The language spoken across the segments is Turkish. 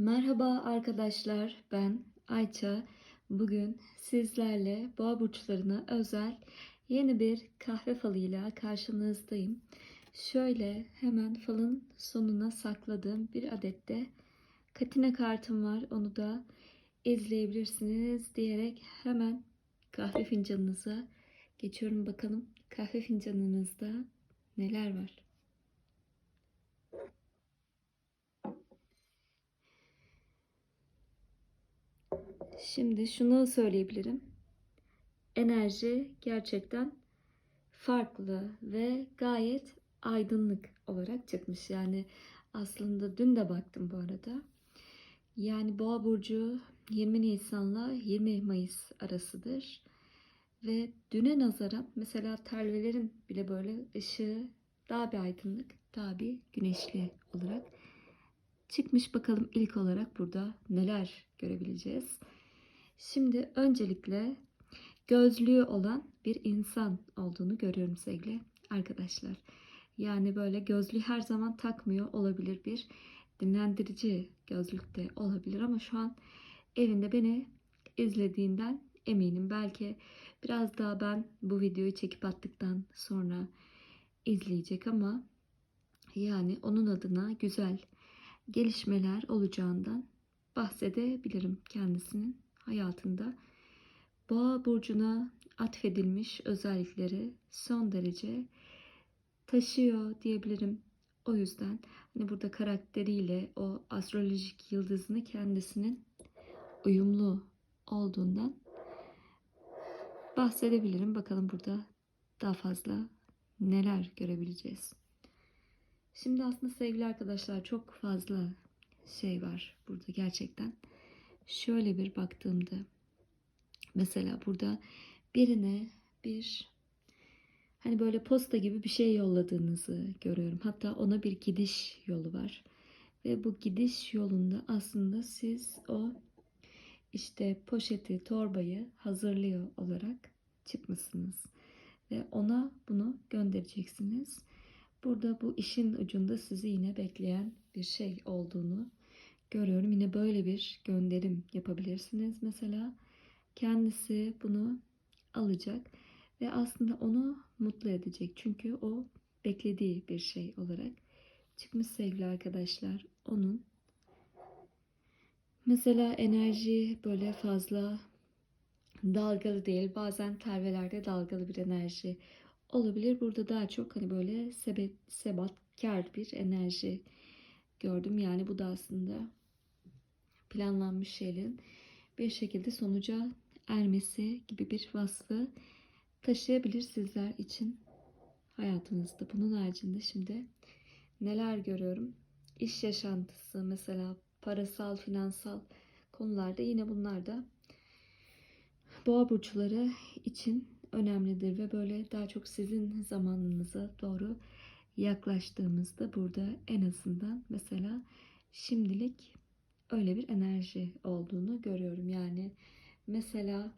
Merhaba arkadaşlar, ben Ayça. Bugün sizlerle boğa burçlarına özel yeni bir kahve falıyla karşınızdayım. Şöyle hemen falın sonuna sakladığım bir adette katine kartım var. Onu da izleyebilirsiniz diyerek hemen kahve fincanınıza geçiyorum. Bakalım kahve fincanınızda neler var? Şimdi şunu söyleyebilirim. Enerji gerçekten farklı ve gayet aydınlık olarak çıkmış. Yani aslında dün de baktım bu arada. Yani Boğa burcu 20 Nisan'la 20 Mayıs arasıdır. Ve düne nazaran mesela telvelerin bile böyle ışığı daha bir aydınlık, daha bir güneşli olarak çıkmış. Bakalım ilk olarak burada neler görebileceğiz. Şimdi öncelikle gözlüğü olan bir insan olduğunu görüyorum sevgili arkadaşlar. Yani böyle gözlüğü her zaman takmıyor olabilir bir dinlendirici gözlük de olabilir ama şu an evinde beni izlediğinden eminim. Belki biraz daha ben bu videoyu çekip attıktan sonra izleyecek ama yani onun adına güzel gelişmeler olacağından bahsedebilirim kendisinin hayatında. Boğa burcuna atfedilmiş özellikleri son derece taşıyor diyebilirim. O yüzden hani burada karakteriyle o astrolojik yıldızını kendisinin uyumlu olduğundan bahsedebilirim. Bakalım burada daha fazla neler görebileceğiz. Şimdi aslında sevgili arkadaşlar çok fazla şey var burada gerçekten. Şöyle bir baktığımda mesela burada birine bir hani böyle posta gibi bir şey yolladığınızı görüyorum. Hatta ona bir gidiş yolu var. Ve bu gidiş yolunda aslında siz o işte poşeti, torbayı hazırlıyor olarak çıkmışsınız. Ve ona bunu göndereceksiniz. Burada bu işin ucunda sizi yine bekleyen bir şey olduğunu görüyorum. Yine böyle bir gönderim yapabilirsiniz. Mesela kendisi bunu alacak ve aslında onu mutlu edecek. Çünkü o beklediği bir şey olarak çıkmış sevgili arkadaşlar. Onun mesela enerji böyle fazla dalgalı değil. Bazen tervelerde dalgalı bir enerji olabilir. Burada daha çok hani böyle sebet, sebatkar bir enerji gördüm. Yani bu da aslında planlanmış şeylerin bir şekilde sonuca ermesi gibi bir vasfı taşıyabilir sizler için hayatınızda. Bunun haricinde şimdi neler görüyorum? İş yaşantısı mesela parasal, finansal konularda yine bunlar da boğa burçları için önemlidir ve böyle daha çok sizin zamanınıza doğru yaklaştığımızda burada en azından mesela şimdilik öyle bir enerji olduğunu görüyorum. Yani mesela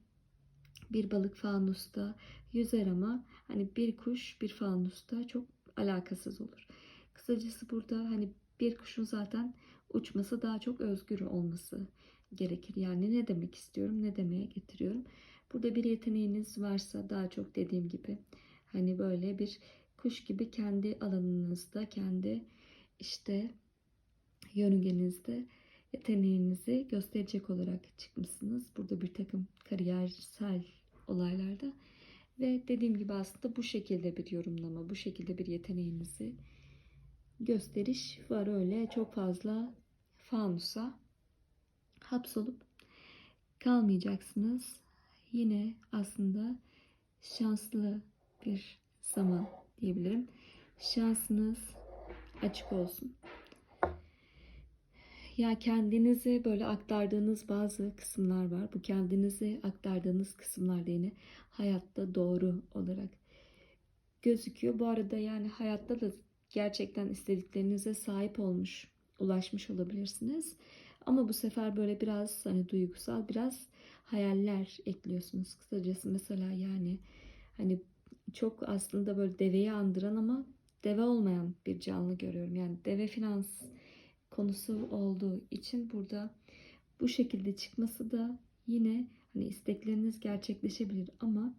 bir balık fanusta yüzer ama hani bir kuş bir fanusta çok alakasız olur. Kısacası burada hani bir kuşun zaten uçması daha çok özgür olması gerekir. Yani ne demek istiyorum, ne demeye getiriyorum. Burada bir yeteneğiniz varsa daha çok dediğim gibi hani böyle bir kuş gibi kendi alanınızda, kendi işte yörüngenizde yeteneğinizi gösterecek olarak çıkmışsınız. Burada bir takım kariyersel olaylarda ve dediğim gibi aslında bu şekilde bir yorumlama, bu şekilde bir yeteneğinizi gösteriş var öyle çok fazla fanusa hapsolup kalmayacaksınız. Yine aslında şanslı bir zaman diyebilirim. Şansınız açık olsun. Ya kendinizi böyle aktardığınız bazı kısımlar var. Bu kendinizi aktardığınız kısımlar da yine hayatta doğru olarak gözüküyor. Bu arada yani hayatta da gerçekten istediklerinize sahip olmuş, ulaşmış olabilirsiniz. Ama bu sefer böyle biraz hani duygusal, biraz hayaller ekliyorsunuz. Kısacası mesela yani hani çok aslında böyle deveyi andıran ama deve olmayan bir canlı görüyorum. Yani deve finans konusu olduğu için burada bu şekilde çıkması da yine hani istekleriniz gerçekleşebilir ama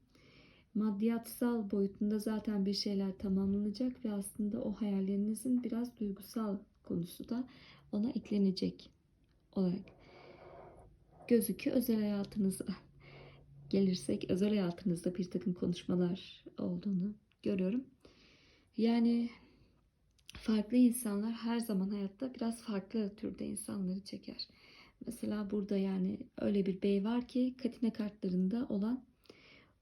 maddiyatsal boyutunda zaten bir şeyler tamamlanacak ve aslında o hayallerinizin biraz duygusal konusu da ona eklenecek olarak gözüküyor özel hayatınıza gelirsek özel hayatınızda bir takım konuşmalar olduğunu görüyorum. Yani farklı insanlar her zaman hayatta biraz farklı türde insanları çeker. Mesela burada yani öyle bir bey var ki Katina kartlarında olan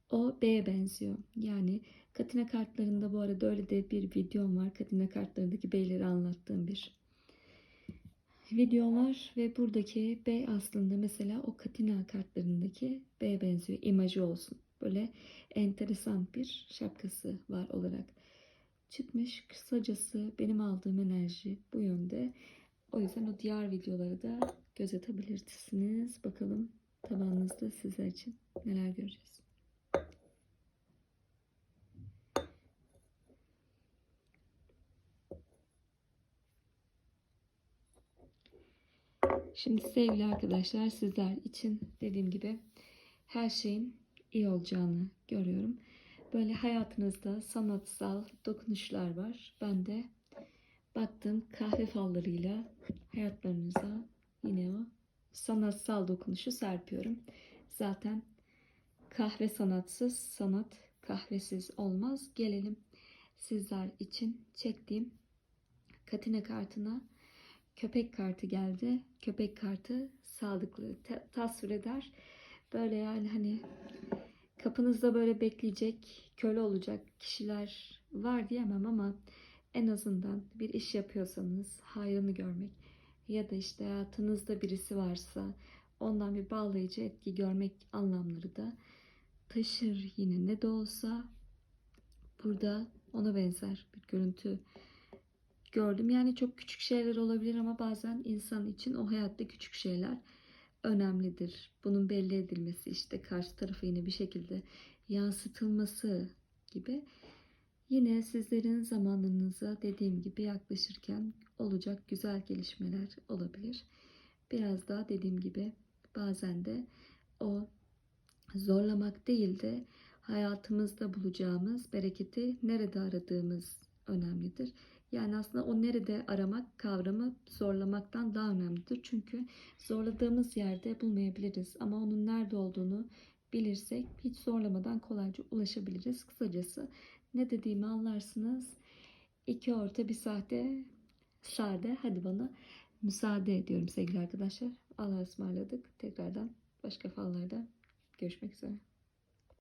o beye benziyor. Yani Katina kartlarında bu arada öyle de bir videom var. Katina kartlarındaki beyleri anlattığım bir video var ve buradaki bey aslında mesela o Katina kartlarındaki beye benziyor. İmajı olsun. Böyle enteresan bir şapkası var olarak çıkmış. Kısacası benim aldığım enerji bu yönde. O yüzden o diğer videoları da göz atabilirsiniz. Bakalım tabağınızda sizler için neler göreceğiz. Şimdi sevgili arkadaşlar sizler için dediğim gibi her şeyin iyi olacağını görüyorum. Böyle hayatınızda sanatsal dokunuşlar var. Ben de baktım kahve fallarıyla hayatlarınıza yine o sanatsal dokunuşu serpiyorum. Zaten kahve sanatsız, sanat kahvesiz olmaz. Gelelim sizler için çektiğim Katina kartına köpek kartı geldi. Köpek kartı sadıklığı tasvir eder. Böyle yani hani kapınızda böyle bekleyecek, köle olacak kişiler var diyemem ama en azından bir iş yapıyorsanız hayrını görmek ya da işte hayatınızda birisi varsa ondan bir bağlayıcı etki görmek anlamları da taşır yine ne de olsa burada ona benzer bir görüntü gördüm. Yani çok küçük şeyler olabilir ama bazen insan için o hayatta küçük şeyler önemlidir. Bunun belli edilmesi işte karşı tarafı yine bir şekilde yansıtılması gibi. Yine sizlerin zamanınıza dediğim gibi yaklaşırken olacak güzel gelişmeler olabilir. Biraz daha dediğim gibi bazen de o zorlamak değil de hayatımızda bulacağımız bereketi nerede aradığımız önemlidir. Yani aslında o nerede aramak kavramı zorlamaktan daha önemlidir. Çünkü zorladığımız yerde bulmayabiliriz. Ama onun nerede olduğunu bilirsek hiç zorlamadan kolayca ulaşabiliriz. Kısacası ne dediğimi anlarsınız. İki orta bir sahte sade. Hadi bana müsaade ediyorum sevgili arkadaşlar. Allah'a ısmarladık. Tekrardan başka fallarda görüşmek üzere.